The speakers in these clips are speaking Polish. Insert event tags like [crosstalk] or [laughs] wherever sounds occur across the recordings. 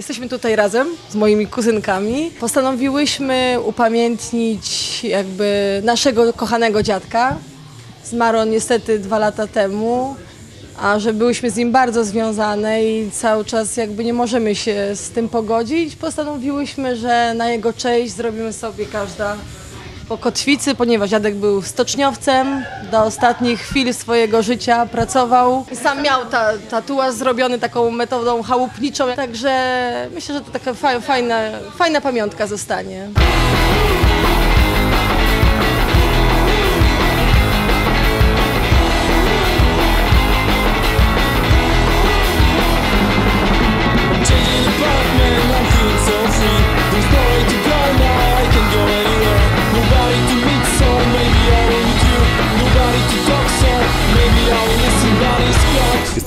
Jesteśmy tutaj razem z moimi kuzynkami. Postanowiłyśmy upamiętnić jakby naszego kochanego dziadka. Zmarł on niestety dwa lata temu, a że byłyśmy z nim bardzo związane i cały czas jakby nie możemy się z tym pogodzić, postanowiłyśmy, że na jego cześć zrobimy sobie każda po kotwicy, ponieważ dziadek był stoczniowcem, do ostatnich chwil swojego życia pracował. Sam miał ta, tatuaż zrobiony taką metodą chałupniczą, także myślę, że to taka fa- fajna, fajna pamiątka zostanie.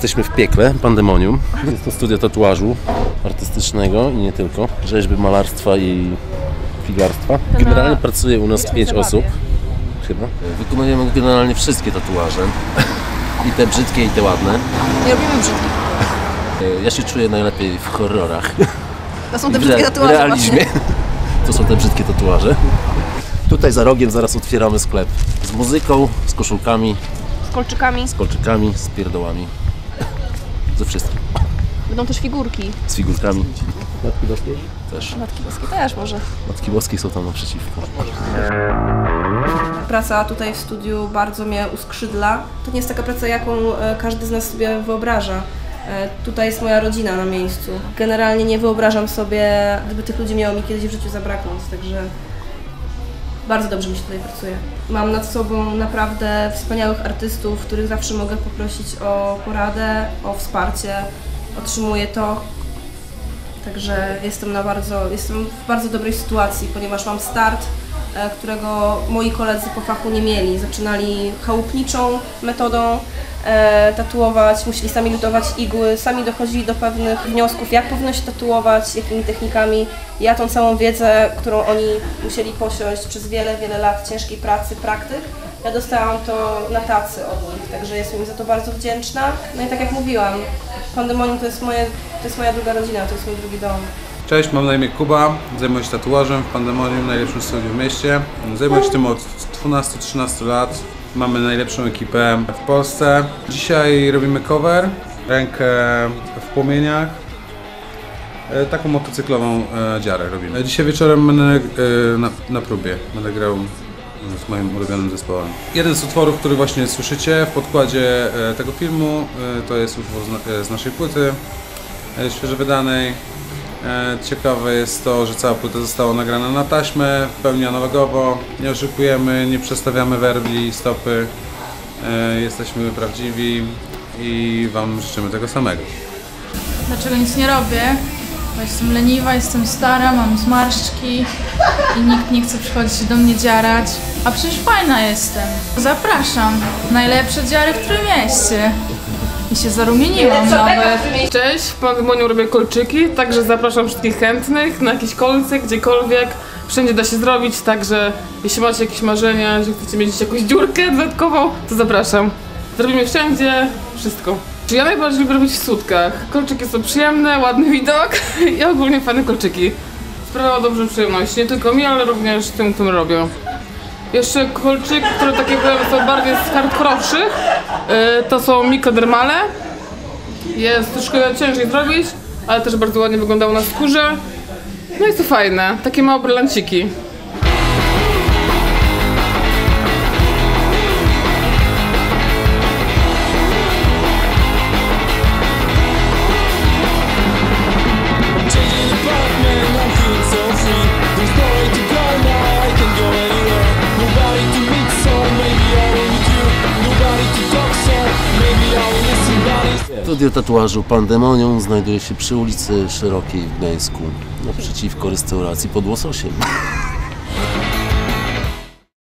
Jesteśmy w piekle, pandemonium. Jest to studio tatuażu artystycznego i nie tylko. Rzeźby, malarstwa i filarstwa. Generalnie pracuje u nas pięć osób. Chyba. Wykonujemy generalnie wszystkie tatuaże. I te brzydkie, i te ładne. Nie robimy brzydkich. Ja się czuję najlepiej w horrorach. To są te W brzydkie tatuaże realizmie. To są te brzydkie tatuaże. Tutaj za rogiem zaraz otwieramy sklep z muzyką, z koszulkami, Z kolczykami. z kolczykami, z pierdołami. Ze wszystkim. Będą też figurki. Z figurkami. Matki Boskiej? Też. Matki Boskie też może. Matki Boskiej są tam naprzeciwko. Praca tutaj w studiu bardzo mnie uskrzydla. To nie jest taka praca, jaką e, każdy z nas sobie wyobraża. E, Tutaj jest moja rodzina na miejscu. Generalnie nie wyobrażam sobie, gdyby tych ludzi miało mi kiedyś w życiu zabraknąć, także bardzo dobrze mi się tutaj pracuje. Mam nad sobą naprawdę wspaniałych artystów, których zawsze mogę poprosić o poradę, o wsparcie. Otrzymuję to, Także jestem na bardzo, jestem w bardzo dobrej sytuacji, ponieważ mam start, e, którego moi koledzy po fachu nie mieli. Zaczynali chałupniczą metodą e, tatuować, musieli sami lutować igły, sami dochodzili do pewnych wniosków, jak powinno się tatuować, jakimi technikami. Ja tą całą wiedzę, którą oni musieli posiąść przez wiele, wiele lat ciężkiej pracy, praktyk, ja dostałam to na tacy od nich, także jestem im za to bardzo wdzięczna. No i tak jak mówiłam, Pandemonium to jest, moje, to jest moja druga rodzina, to jest mój drugi dom. Cześć, mam na imię Kuba, zajmuję się tatuażem w Pandemonium, najlepszym studiu w mieście. Zajmuję się tym od 12-13 lat. Mamy najlepszą ekipę w Polsce. Dzisiaj robimy cover, rękę w płomieniach. E, Taką motocyklową e, dziarę robimy. E, Dzisiaj wieczorem będę na, na próbie, będę grał z moim ulubionym zespołem. Jeden z utworów, który właśnie słyszycie w podkładzie tego filmu, to jest utwór z, na- z naszej płyty, świeżo wydanej. E, Ciekawe jest to, że cała płyta została nagrana na taśmę, w pełni analogowo. Nie oszukujemy, nie przestawiamy werbli, stopy. E, Jesteśmy prawdziwi i Wam życzymy tego samego. Dlaczego nic nie robię? Bo jestem leniwa, jestem stara, mam zmarszczki i nikt nie chce przychodzić do mnie dziarać. A przecież fajna jestem. Zapraszam. Najlepsze dziary w którym mieście. I się zarumieniłam nawet. Cześć, w Pandemonium robię kolczyki, także zapraszam wszystkich chętnych na jakieś kolce, gdziekolwiek. Wszędzie da się zrobić, także jeśli macie jakieś marzenia, że chcecie mieć jakąś dziurkę dodatkową, to zapraszam. Zrobimy wszędzie wszystko. Czy ja najbardziej lubię robić w sutkach. Kolczyki są przyjemne, ładny widok [laughs] i ogólnie fajne kolczyki. Sprawia dobrze przyjemność, nie tylko mi, ale również tym, którym robią. Jeszcze kolczyki, które takie są bardziej z hardkorowszych, yy, to są mikrodermale. Jest troszkę ciężej zrobić, ale też bardzo ładnie wyglądało na skórze. No jest to fajne, takie małe brylanciki. Studio tatuażu Pandemonium znajduje się przy ulicy Szerokiej w Gdańsku, naprzeciwko restauracji pod Łososiem.